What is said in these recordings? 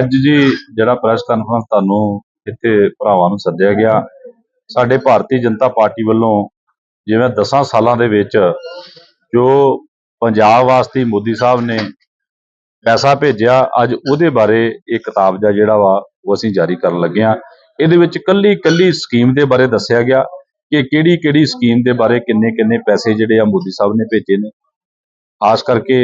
ਅੱਜ ਜੀ ਜਿਹੜਾ ਪ੍ਰੈਸ ਕਾਨਫਰੰਸ ਤੁਹਾਨੂੰ ਇੱਥੇ ਭਰਾਵਾਂ ਨੂੰ ਸੱਦਿਆ ਗਿਆ, ਸਾਡੇ ਭਾਰਤੀ ਜਨਤਾ ਪਾਰਟੀ ਵੱਲੋਂ ਜਿਵੇਂ 10 ਸਾਲਾਂ ਦੇ ਵਿੱਚ ਜੋ ਪੰਜਾਬ ਵਾਸਤੇ ਮੋਦੀ ਸਾਹਿਬ ਨੇ ਪੈਸਾ ਭੇਜਿਆ, ਅੱਜ ਉਹਦੇ ਬਾਰੇ ਇਹ ਕਿਤਾਬ ਦਾ ਜਿਹੜਾ ਵਾ ਉਹ ਅਸੀਂ ਜਾਰੀ ਕਰਨ ਲੱਗੇ ਆ ਇਹਦੇ ਵਿੱਚ ਕੱਲੀ ਕੱਲੀ ਸਕੀਮ ਦੇ ਬਾਰੇ ਦੱਸਿਆ ਗਿਆ ਕਿ ਕਿਹੜੀ ਕਿਹੜੀ ਸਕੀਮ ਦੇ ਬਾਰੇ ਕਿੰਨੇ ਕਿੰਨੇ ਪੈਸੇ ਜਿਹੜੇ ਆ ਮੋਦੀ ਸਾਹਿਬ ਨੇ ਭੇਜੇ ਨੇ। ਖਾਸ ਕਰਕੇ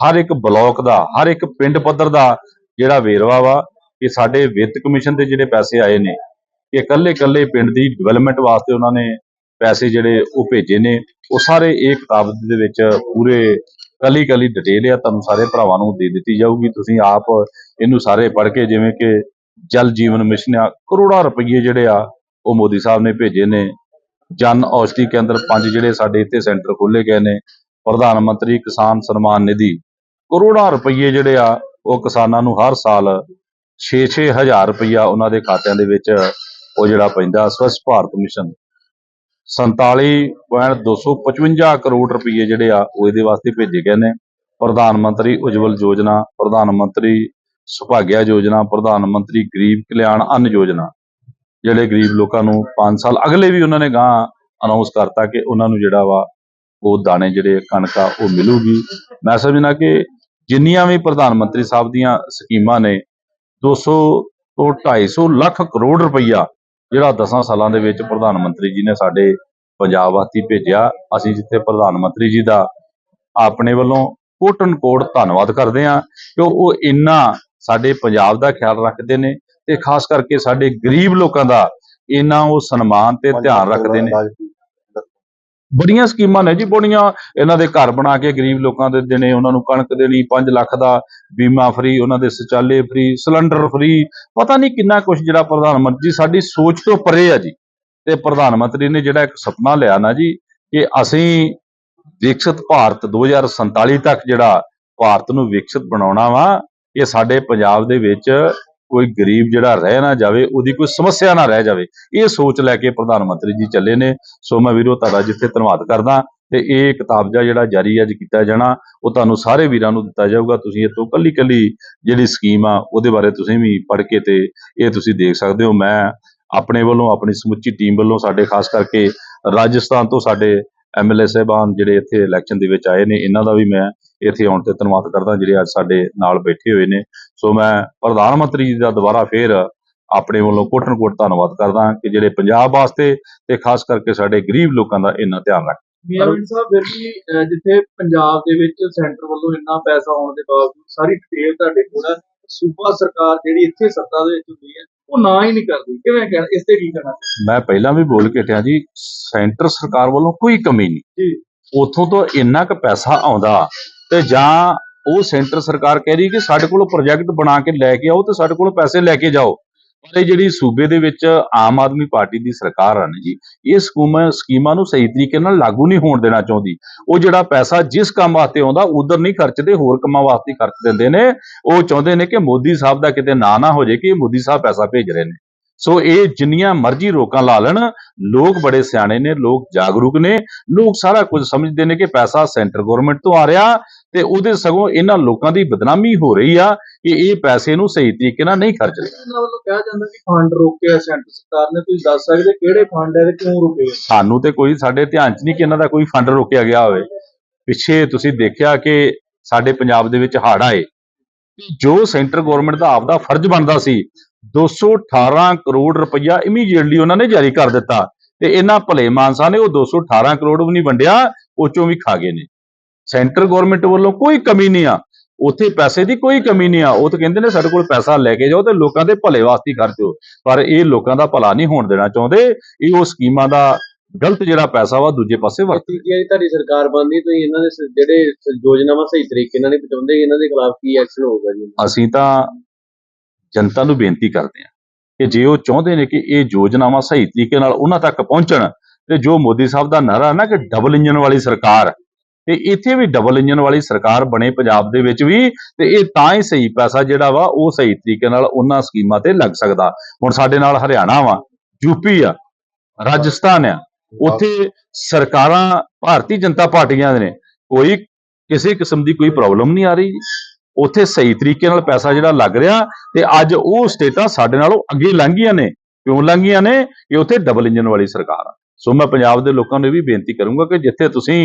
ਹਰ ਇੱਕ ਬਲਾਕ ਦਾ, ਹਰ ਇੱਕ ਪਿੰਡ ਪੱਧਰ ਦਾ ਜਿਹੜਾ ਵੇਰਵਾ ਵਾ ਕਿ ਸਾਡੇ ਵਿੱਤ ਕਮਿਸ਼ਨ ਦੇ ਜਿਹੜੇ ਪੈਸੇ ਆਏ ਨੇ ਕਿ ਇਕੱਲੇ ਇਕੱਲੇ ਪਿੰਡ ਦੀ ਡਿਵੈਲਪਮੈਂਟ ਵਾਸਤੇ ਉਹਨਾਂ ਨੇ ਪੈਸੇ ਜਿਹੜੇ ਉਹ ਭੇਜੇ ਨੇ। ਉਹ ਸਾਰੇ ਇਹ ਕਿਤਾਬ ਦੇ ਵਿੱਚ ਪੂਰੇ ਕੱਲੀ ਕੱਲੀ ਡਿਟੇਲ ਆ, ਤੁਹਾਨੂੰ ਸਾਰੇ ਭਰਾਵਾਂ ਨੂੰ ਦੇ ਦਿੱਤੀ ਜਾਊਗੀ। ਤੁਸੀਂ ਆਪ ਇਹਨੂੰ ਸਾਰੇ ਪੜ੍ਹ ਕੇ ਜਿਵੇਂ ਕਿ ਜਲ ਜੀਵਨ ਮਿਸ਼ਨ ਆ, ਕਰੋੜਾਂ ਰੁਪਏ ਜਿਹੜੇ ਆ, ਉਹ ਮੋਦੀ ਸਾਹਿਬ ਨੇ ਭੇਜੇ ਨੇ। ਜਨ ਔਸ਼ਧੀ ਕੇਂਦਰ ਪੰਜ ਜਿਹੜੇ ਸਾਡੇ ਇੱਥੇ ਸੈਂਟਰ ਖੋਲੇ ਗਏ ਨੇ। ਪ੍ਰਧਾਨ ਮੰਤਰੀ ਕਿਸਾਨ ਸਨਮਾਨ ਨਿਧੀ, ਕਰੋੜਾਂ ਰੁਪਏ ਜਿਹੜੇ ਆ ਉਹ ਕਿਸਾਨਾਂ ਨੂੰ ਹਰ ਸਾਲ 6-6 ਹਜ਼ਾਰ ਰੁਪਇਆ ਉਹਨਾਂ ਦੇ ਖਾਤਿਆਂ ਦੇ ਵਿੱਚ ਉਹ ਜਿਹੜਾ ਪੈਂਦਾ, ਸਵੱਛ ਭਾਰਤ ਮਿਸ਼ਨ। 47.255 ਕਰੋੜ ਰੁਪਏ ਜਿਹੜੇ ਆ, ਉਹ ਇਹਦੇ ਵਾਸਤੇ ਭੇਜੇ ਗਏ ਨੇ। ਪ੍ਰਧਾਨ ਮੰਤਰੀ ਉਜਵਲ ਯੋਜਨਾ, ਪ੍ਰਧਾਨ ਮੰਤਰੀ ਸੁਭਾਗਿਆ ਯੋਜਨਾ, ਪ੍ਰਧਾਨ ਮੰਤਰੀ ਗਰੀਬ ਕਲਿਆਣ ਅੰਨ ਯੋਜਨਾ, ਜਿਹੜੇ ਗਰੀਬ ਲੋਕਾਂ ਨੂੰ 5 ਸਾਲ ਅਗਲੇ ਵੀ ਉਹਨਾਂ ਨੇ ਗਾਂ ਅਨਾਉਂਸ ਕਰਤਾ ਕਿ ਉਹਨਾਂ ਨੂੰ ਜਿਹੜਾ ਵਾ ਉਹ ਦਾਣੇ ਜਿਹੜੇ ਕਣਕ ਆ ਉਹ ਮਿਲੂਗੀ। ਮੈਂ ਸਮਝਣਾ ਕਿ ਜਿੰਨੀਆਂ ਵੀ ਪ੍ਰਧਾਨ ਮੰਤਰੀ ਸਾਹਿਬ ਦੀਆਂ ਸਕੀਮਾਂ ਨੇ 200 ਤੋਂ 250 ਲੱਖ ਕਰੋੜ ਰੁਪਈਆ ਜਿਹੜਾ 10 ਸਾਲਾਂ ਦੇ ਵਿੱਚ ਪ੍ਰਧਾਨ ਮੰਤਰੀ ਜੀ ਨੇ ਸਾਡੇ ਪੰਜਾਬ ਵਾਸਤੇ ਭੇਜਿਆ ਅਸੀਂ ਜਿੱਥੇ ਪ੍ਰਧਾਨ ਮੰਤਰੀ ਜੀ ਦਾ ਆਪਣੇ ਵੱਲੋਂ ਕੋਟਨ ਕੋਟ ਧੰਨਵਾਦ ਕਰਦੇ ਹਾਂ ਕਿ ਉਹ ਇੰਨਾ ਸਾਡੇ ਪੰਜਾਬ ਦਾ ਖਿਆਲ ਰੱਖਦੇ ਨੇ ਤੇ ਖਾਸ ਕਰਕੇ ਸਾਡੇ ਗਰੀਬ ਲੋਕਾਂ ਦਾ ਇੰਨਾ ਉਹ ਸਨਮਾਨ ਤੇ ਧਿਆਨ ਰੱਖਦੇ ਨੇ। ਬੜੀਆਂ ਸਕੀਮਾਂ ਨੇ ਜੀ, ਬੜੀਆਂ ਇਹਨਾਂ ਦੇ ਘਰ ਬਣਾ ਕੇ ਗਰੀਬ ਲੋਕਾਂ ਦੇ ਦੇਣੇ, ਉਹਨਾਂ ਨੂੰ ਕਣਕ ਦੇਣੀ 5 ਲੱਖ ਦਾ ਬੀਮਾ ਫ੍ਰੀ ਉਹਨਾਂ ਦੇ ਸ਼ਚਾਲੇ ਫ੍ਰੀ ਸਿਲੰਡਰ ਫ੍ਰੀ ਪਤਾ ਨਹੀਂ ਕਿੰਨਾ ਕੁਝ ਜਿਹੜਾ ਪ੍ਰਧਾਨ ਮੰਤਰੀ ਸਾਡੀ ਸੋਚ ਤੋਂ ਪਰੇ ਆ ਜੀ। ਤੇ ਪ੍ਰਧਾਨ ਮੰਤਰੀ ਨੇ ਜਿਹੜਾ ਇੱਕ ਸੁਪਨਾ ਲਿਆ ਨਾ ਜੀ, ਕਿ ਅਸੀਂ ਵਿਕਸਿਤ ਭਾਰਤ 2047 ਤੱਕ ਜਿਹੜਾ ਭਾਰਤ ਨੂੰ ਵਿਕਸਿਤ ਬਣਾਉਣਾ ਵਾ, ਇਹ ਸਾਡੇ ਪੰਜਾਬ ਦੇ ਵਿੱਚ ਕੋਈ ਗਰੀਬ ਜਿਹੜਾ ਰਹਿ ਨਾ ਜਾਵੇ, ਉਹਦੀ ਕੋਈ ਸਮੱਸਿਆ ਨਾ ਰਹਿ ਜਾਵੇ। ਇਹ ਸੋਚ ਲੈ ਕੇ ਪ੍ਰਧਾਨ ਮੰਤਰੀ ਜੀ ਚੱਲੇ ਨੇ। ਸੋ ਮੈਂ ਵੀਰੋ ਤੁਹਾਡਾ ਜਿੱਥੇ ਧੰਨਵਾਦ ਕਰਦਾ, ਤੇ ਇਹ ਕਿਤਾਬ ਜਿਹੜਾ ਜਾਰੀ ਅੱਜ ਕੀਤਾ ਜਾਣਾ, ਉਹ ਤੁਹਾਨੂੰ ਸਾਰੇ ਵੀਰਾਂ ਨੂੰ ਦਿੱਤਾ ਜਾਊਗਾ। ਤੁਸੀਂ ਇਹ ਤੋਂ ਕੱਲੀ ਕੱਲੀ ਜਿਹੜੀ ਸਕੀਮ ਆ, ਉਹਦੇ ਬਾਰੇ ਤੁਸੀਂ ਵੀ ਪੜ੍ਹ ਕੇ ਤੇ ਇਹ ਤੁਸੀਂ ਦੇਖ ਸਕਦੇ ਹੋ। ਮੈਂ ਆਪਣੇ ਵੱਲੋਂ, ਆਪਣੀ ਸਮੁੱਚੀ ਟੀਮ ਵੱਲੋਂ ਸਾਡੇ ਖਾਸ ਕਰਕੇ ਰਾਜਸਥਾਨ ਤੋਂ ਸਾਡੇ ਐਮਐਲਏ ਸਾਹਿਬਾਨ ਜਿਹੜੇ ਇੱਥੇ ਇਲੈਕਸ਼ਨ ਦੇ ਵਿੱਚ ਆਏ ਨੇ, ਇਹਨਾਂ ਦਾ ਵੀ ਮੈਂ ਇੱਥੇ ਆਉਣ ਤੇ ਧੰਨਵਾਦ ਕਰਦਾ ਜਿਹੜੇ ਅੱਜ ਸਾਡੇ ਨਾਲ ਬੈਠੇ ਹੋਏ ਨੇ। ਸੋ ਮੈਂ ਪ੍ਰਧਾਨ ਮੰਤਰੀ ਜੀ ਦਾ ਦੁਬਾਰਾ ਫੇਰ ਆਪਣੇ ਵੱਲੋਂ ਕੋਟਨ ਕੋਟ ਧੰਨਵਾਦ ਕਰਦਾ ਕਿ ਜਿਹੜੇ ਪੰਜਾਬ ਵਾਸਤੇ ਤੇ ਖਾਸ ਕਰਕੇ ਸਾਡੇ ਗਰੀਬ ਲੋਕਾਂ ਦਾ ਇੰਨਾ ਧਿਆਨ ਰੱਖ ਮੀਆਂਵਿੰਡ ਸਾਹਿਬ ਫਿਰ ਵੀ ਜਿੱਥੇ ਪੰਜਾਬ ਦੇ ਵਿੱਚ ਸੈਂਟਰ ਵੱਲੋਂ ਇੰਨਾ ਪੈਸਾ ਆਉਣ ਦੇ ਬਾਵਜੂਦ ਸਾਰੀ ਡਿਟੇਲ ਤੁਹਾਡੇ ਕੋਲ ਹੈ ਸੂਬਾ ਸਰਕਾਰ ਜਿਹੜੀ ਇੱਥੇ ਸੱਤਾ ਦੇ ਵਿੱਚ ਹੁੰਦੀ ਹੈ ਉਹ ਨਾ ਹੀ ਨਹੀਂ ਕਰਦੀ। ਕਿਵੇਂ ਕਹਿਣਾ ਇਸ ਤੇ ਕੀ ਕਹਿਣਾ? ਮੈਂ ਪਹਿਲਾਂ ਵੀ ਬੋਲ ਕੇ ਹਟਿਆ ਜੀ ਸੈਂਟਰ ਸਰਕਾਰ ਵੱਲੋਂ ਕੋਈ ਕਮੀ ਨਹੀਂ। ਜੀ। ਉਥੋਂ ਤੋਂ ਇੰਨਾ ਕੁ ਪੈਸਾ ਆਉਂਦਾ ਤੇ ਜਾਂ ਉਹ ਸੈਂਟਰ ਸਰਕਾਰ ਕਹਿ ਰਹੀ ਕਿ ਸਾਡੇ ਕੋਲ ਪ੍ਰੋਜੈਕਟ ਬਣਾ ਕੇ ਲੈ ਕੇ ਆਓ ਤੇ ਸਾਡੇ ਕੋਲ ਪੈਸੇ ਲੈ ਕੇ ਜਾਓ। ਪਰ ਜਿਹੜੀ ਸੂਬੇ ਦੇ ਵਿੱਚ ਆਮ ਆਦਮੀ ਪਾਰਟੀ ਦੀ ਸਰਕਾਰ ਆ ਨਾ ਜੀ, ਇਹ ਸਕੂਮਾਂ, ਸਕੀਮਾਂ ਨੂੰ ਸਹੀ ਤਰੀਕੇ ਨਾਲ ਲਾਗੂ ਨਹੀਂ ਹੋਣ ਦੇਣਾ ਚਾਹੁੰਦੀ। ਉਹ ਜਿਹੜਾ ਪੈਸਾ ਜਿਸ ਕੰਮ ਵਾਸਤੇ ਆਉਂਦਾ, ਉਧਰ ਨਹੀਂ ਖਰਚਦੇ, ਹੋਰ ਕੰਮਾਂ ਵਾਸਤੇ ਖਰਚ ਦਿੰਦੇ ਨੇ। ਉਹ ਚਾਹੁੰਦੇ ਨੇ ਕਿ ਮੋਦੀ ਸਾਹਿਬ ਦਾ ਕਿਤੇ ਨਾਂ ਨਾ ਹੋ ਜਾਏ ਕਿ ਮੋਦੀ ਸਾਹਿਬ ਪੈਸਾ ਭੇਜ ਰਹੇ ਨੇ। ਸੋ ਇਹ ਜਿੰਨੀਆਂ ਮਰਜ਼ੀ ਰੋਕਾਂ ਲਾ ਲੈਣ, ਲੋਕ ਬੜੇ ਸਿਆਣੇ ਨੇ, ਲੋਕ ਜਾਗਰੂਕ ਨੇ, ਲੋਕ ਸਾਰਾ ਕੁਝ ਸਮਝਦੇ ਨੇ ਕਿ ਪੈਸਾ ਸੈਂਟਰ ਗਵਰਨਮੈਂਟ ਤੋਂ ਆ ਰਿਹਾ ਤੇ ਉਹਦੇ ਸਗੋਂ ਇਹਨਾਂ ਲੋਕਾਂ ਦੀ ਬਦਨਾਮੀ ਹੋ ਰਹੀ ਆ ਕਿ ਇਹ ਪੈਸੇ ਨੂੰ ਸਹੀ ਤਰੀਕੇ ਨਾਲ ਨਹੀਂ ਖਰਚ ਰਹੇ। ਇਹਨਾਂ ਵੱਲੋਂ ਕਿਹਾ ਜਾਂਦਾ ਕਿ ਫੰਡ ਰੋਕਿਆ ਸੈਂਟਰ ਸਰਕਾਰ ਨੇ। ਤੁਸੀਂ ਦੱਸ ਸਕਦੇ ਕਿਹੜੇ ਫੰਡ ਹੈ ਤੇ ਕਿਉਂ ਰੁਕੇ ਸਾਨੂੰ ਤੇ ਕੋਈ ਸਾਡੇ ਧਿਆਨ 'ਚ ਨਹੀਂ ਕਿ ਇਹਨਾਂ ਦਾ ਕੋਈ ਫੰਡ ਰੋਕਿਆ ਗਿਆ ਹੋਵੇ। ਪਿੱਛੇ ਤੁਸੀਂ ਦੇਖਿਆ ਕਿ ਸਾਡੇ ਪੰਜਾਬ ਦੇ ਵਿੱਚ ਹੜ੍ਹ ਆਏ ਜੋ ਸੈਂਟਰ ਗਵਰਨਮੈਂਟ ਦਾ ਆਪਦਾ ਫਰਜ਼ ਬਣਦਾ ਸੀ 218 ਕਰੋੜ ਰੁਪਈਆ ਇਮੀਡੀਏਟਲੀ ਉਹਨਾਂ ਨੇ ਜਾਰੀ ਕਰ ਦਿੱਤਾ। ਤੇ ਇਹਨਾਂ ਭਲੇ ਮਾਨਸਾ ਨੇ ਉਹ 218 ਕਰੋੜ ਵੀ ਨਹੀਂ ਵੰਡਿਆ ਉਹ ਚੋਂ ਵੀ ਖਾ ਗਏ ਨੇ। ਸੈਂਟਰ ਗਵਰਨਮੈਂਟ ਵੱਲੋਂ ਕੋਈ ਕਮੀ ਨਹੀਂ ਆ। ਉੱਥੇ ਪੈਸੇ ਦੀ ਕੋਈ ਕਮੀ ਨਹੀਂ ਆ। ਉਹ ਤਾਂ ਕਹਿੰਦੇ ਨੇ ਸਾਡੇ ਕੋਲ ਪੈਸਾ ਲੈ ਕੇ ਜਾਓ ਤੇ ਲੋਕਾਂ ਦੇ ਭਲੇ ਵਾਸਤੇ ਖਰਚੋ ਪਰ ਇਹ ਲੋਕਾਂ ਦਾ ਭਲਾ ਨਹੀਂ ਹੋਣ ਦੇਣਾ ਚਾਹੁੰਦੇ। ਇਹ ਉਹ ਸਕੀਮਾਂ ਦਾ ਗਲਤ ਜਿਹੜਾ ਪੈਸਾ ਵਾ ਦੂਜੇ ਪਾਸੇ ਵਰਤ ਤੀਜੀ ਹੈ ਤੁਹਾਡੀ ਸਰਕਾਰ ਬਣਦੀ ਤੁਸੀਂ ਇਹਨਾਂ ਦੇ ਜਿਹੜੇ ਯੋਜਨਾਵਾਂ ਸਹੀ ਤਰੀਕੇ ਨਾਲ ਨਹੀਂ ਪਹੁੰਚਾਉਂਦੇ ਇਹਨਾਂ ਦੇ ਖਿਲਾਫ ਕੀ ਐਕਸ਼ਨ ਹੋਊਗਾ ਜੀ? ਅਸੀਂ ਤਾਂ ਜਨਤਾ ਨੂੰ ਬੇਨਤੀ ਕਰਦੇ ਹਾਂ ਕਿ ਜੇ ਉਹ ਚਾਹੁੰਦੇ ਨੇ ਕਿ ਇਹ ਯੋਜਨਾਵਾਂ ਸਹੀ ਤਰੀਕੇ ਨਾਲ ਉਹਨਾਂ ਤੱਕ ਪਹੁੰਚਣ ਤੇ ਜੋ ਮੋਦੀ ਸਾਹਿਬ ਦਾ ਨਾਰਾ ਨਾ ਕਿ ਡਬਲ ਇੰਜਨ ਵਾਲੀ ਸਰਕਾਰ ਤੇ ਇੱਥੇ ਵੀ ਡਬਲ ਇੰਜਨ ਵਾਲੀ ਸਰਕਾਰ ਬਣੇ ਪੰਜਾਬ ਦੇ ਵਿੱਚ ਵੀ, ਤੇ ਇਹ ਤਾਂ ਹੀ ਸਹੀ ਪੈਸਾ ਜਿਹੜਾ ਵਾ, ਉਹ ਸਹੀ ਤਰੀਕੇ ਨਾਲ ਉਹਨਾਂ ਸਕੀਮਾਂ ਤੇ ਲੱਗ ਸਕਦਾ। ਹੁਣ ਸਾਡੇ ਨਾਲ ਹਰਿਆਣਾ ਵਾ ਯੂਪੀ ਆ, ਰਾਜਸਥਾਨ ਆ, ਉੱਥੇ ਸਰਕਾਰਾਂ ਭਾਰਤੀ ਜਨਤਾ ਪਾਰਟੀਆਂ ਦੇ ਨੇ, ਕੋਈ ਕਿਸੇ ਕਿਸਮ ਦੀ ਕੋਈ ਪ੍ਰੋਬਲਮ ਨਹੀਂ ਆ ਰਹੀ। ਉੱਥੇ ਸਹੀ ਤਰੀਕੇ ਨਾਲ ਪੈਸਾ ਜਿਹੜਾ ਲੱਗ ਰਿਹਾ, ਤੇ ਅੱਜ ਉਹ ਸਟੇਟਾਂ ਸਾਡੇ ਨਾਲੋਂ ਅੱਗੇ ਲੰਘੀਆਂ ਨੇ, ਕਿਉਂ ਲੰਘੀਆਂ ਨੇ ਕਿ ਉੱਥੇ ਡਬਲ ਇੰਜਨ ਵਾਲੀ ਸਰਕਾਰ ਆ। ਸੋ ਮੈਂ ਪੰਜਾਬ ਦੇ ਲੋਕਾਂ ਨੂੰ ਇਹ ਵੀ ਬੇਨਤੀ ਕਰੂੰਗਾ ਕਿ ਜਿੱਥੇ ਤੁਸੀਂ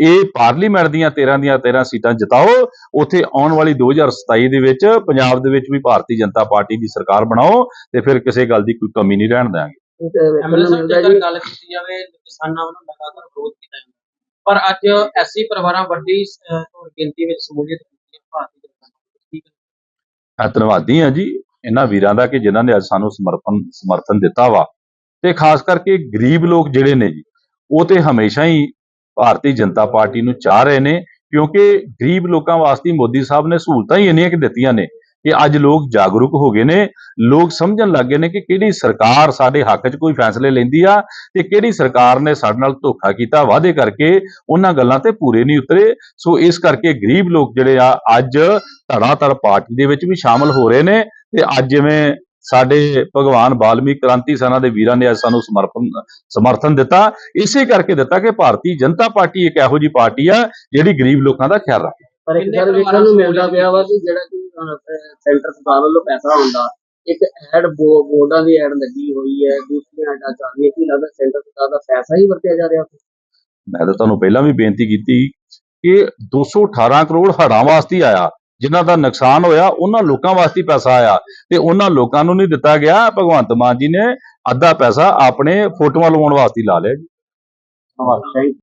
ਇਹ ਪਾਰਲੀਮੈਂਟ ਦੀਆਂ 13 ਦੀਆਂ 13 ਸੀਟਾਂ ਜਿਤਾਓ ਉੱਥੇ ਆਉਣ ਵਾਲੀ 2027 ਦੇ ਵਿੱਚ ਪੰਜਾਬ ਦੇ ਵਿੱਚ ਵੀ ਭਾਰਤੀ ਜਨਤਾ ਪਾਰਟੀ ਦੀ ਸਰਕਾਰ ਬਣਾਓ ਤੇ ਫਿਰ ਕਿਸੇ ਗੱਲ ਦੀ ਕੋਈ ਕਮੀ ਨਹੀਂ ਰਹਿਣ ਦਿਆਂਗੇ। ਐਮਐਲਏ ਸਾਹਿਬ ਜੇਕਰ ਗੱਲ ਕੀਤੀ ਜਾਵੇ ਕਿਸਾਨਾਂ ਵੱਲੋਂ ਲਗਾਤਾਰ ਵਿਰੋਧ ਕੀਤਾ ਜਾਂਦਾ ਪਰ ਅੱਜ ਐਸੀ ਪਰਿਵਾਰਾਂ ਵੱਡੀ ਗਿਣਤੀ ਵਿੱਚ ਸਮੂਲੀਅਤ ਕੀਤੀ ਹੈ ਭਾਰਤੀ ਜਨਤਾ ਪਾਰਟੀ ਠੀਕ ਧੰਨਵਾਦੀ ਹਾਂ ਜੀ ਇਹਨਾਂ ਵੀਰਾਂ ਦਾ ਕਿ ਜਿਨ੍ਹਾਂ ਨੇ ਅੱਜ ਸਾਨੂੰ ਸਮਰਪਣ ਸਮਰਥਨ ਦਿੱਤਾ ਵਾ। ਤੇ ਖਾਸ ਕਰਕੇ ਗਰੀਬ ਲੋਕ ਜਿਹੜੇ ਨੇ ਜੀ, ਉਹ ਤੇ ਹਮੇਸ਼ਾ ਹੀ ਭਾਰਤੀ ਜਨਤਾ ਪਾਰਟੀ ਨੂੰ ਚਾਹ ਰਹੇ ਨੇ, ਕਿਉਂਕਿ ਗਰੀਬ ਲੋਕਾਂ ਵਾਸਤੇ ਮੋਦੀ ਸਾਹਿਬ ਨੇ ਸਹੂਲਤਾਂ ਹੀ ਇੰਨੀਆਂ ਕਿ ਦਿੱਤੀਆਂ ਨੇ ਕਿ ਅੱਜ ਲੋਕ ਜਾਗਰੂਕ ਹੋ ਗਏ ਨੇ, ਲੋਕ ਸਮਝਣ ਲੱਗ ਗਏ ਨੇ ਕਿ ਕਿਹੜੀ ਸਰਕਾਰ ਸਾਡੇ ਹੱਕ 'ਚ ਕੋਈ ਫੈਸਲੇ ਲੈਂਦੀ ਆ ਤੇ ਕਿਹੜੀ ਸਰਕਾਰ ਨੇ ਸਾਡੇ ਨਾਲ ਧੋਖਾ ਕੀਤਾ, ਵਾਅਦੇ ਕਰਕੇ ਉਹਨਾਂ ਗੱਲਾਂ ਤੇ ਪੂਰੇ ਨਹੀਂ ਉਤਰੇ। ਸੋ ਇਸ ਕਰਕੇ ਗਰੀਬ ਲੋਕ ਜਿਹੜੇ ਆ, ਅੱਜ ਧੜਾਧੜ ਪਾਰਟੀ ਦੇ ਵਿੱਚ ਵੀ ਸ਼ਾਮਲ ਹੋ ਰਹੇ ਨੇ ਤੇ ਅੱਜ ਜਿਵੇਂ ਸਾਡੇ ਭਗਵਾਨ ਵਾਲਮੀਕ ਕ੍ਰਾਂਤੀ ਸੈਨਾ ਦੇ ਵੀਰਾਂ ਨੇ ਅੱਜ ਸਾਨੂੰ ਸਮਰਪਣ ਸਮਰਥਨ ਦਿੱਤਾ। ਇਸੇ ਕਰਕੇ ਦਿੱਤਾ ਕਿ ਭਾਰਤੀ ਜਨਤਾ ਪਾਰਟੀ ਇੱਕ ਇਹੋ ਜਿਹੀ ਪਾਰਟੀ ਆ ਜਿਹੜੀ ਗਰੀਬ ਲੋਕਾਂ ਦਾ ਖਿਆਲ ਰੱਖੇ। ਪਰ ਇੱਕ ਗੱਲ ਵੇਖਣ ਨੂੰ ਮਿਲਦਾ ਪਿਆ ਵਾ ਕਿ ਜਿਹੜਾ ਕਿ ਸੈਂਟਰ ਸਰਕਾਰ ਵੱਲੋਂ ਪੈਸਾ ਆਉਂਦਾ ਇੱਕ ਐਡ ਬੋਰਡਾਂ ਦੀ ਐਡ ਲੱਗੀ ਹੋਈ ਹੈ ਦੂਸਰੀਆਂ ਐਡਾਂ ਚੱਲ ਰਹੀਆਂ ਕੀ ਲੱਗਦਾ ਸੈਂਟਰ ਸਰਕਾਰ ਦਾ ਪੈਸਾ ਹੀ ਵਰਤਿਆ ਜਾ ਰਿਹਾ ਮੈਂ ਤਾਂ ਤੁਹਾਨੂੰ ਪਹਿਲਾਂ ਵੀ ਬੇਨਤੀ ਕੀਤੀ ਕਿ 218 ਕਰੋੜ ਹੜ੍ਹਾਂ ਵਾਸਤੇ ਆਇਆ। ਜਿਨ੍ਹਾਂ ਦਾ ਨੁਕਸਾਨ ਹੋਇਆ, ਉਹਨਾਂ ਲੋਕਾਂ ਵਾਸਤੇ ਪੈਸਾ ਆਇਆ ਤੇ ਉਹਨਾਂ ਲੋਕਾਂ ਨੂੰ ਨਹੀਂ ਦਿੱਤਾ ਗਿਆ। ਭਗਵੰਤ ਮਾਨ ਜੀ ਨੇ ਅੱਧਾ ਪੈਸਾ ਆਪਣੇ ਫੋਟੋਆਂ ਲਵਾਉਣ ਵਾਸਤੇ ਲਾ ਲਿਆ ਜੀ।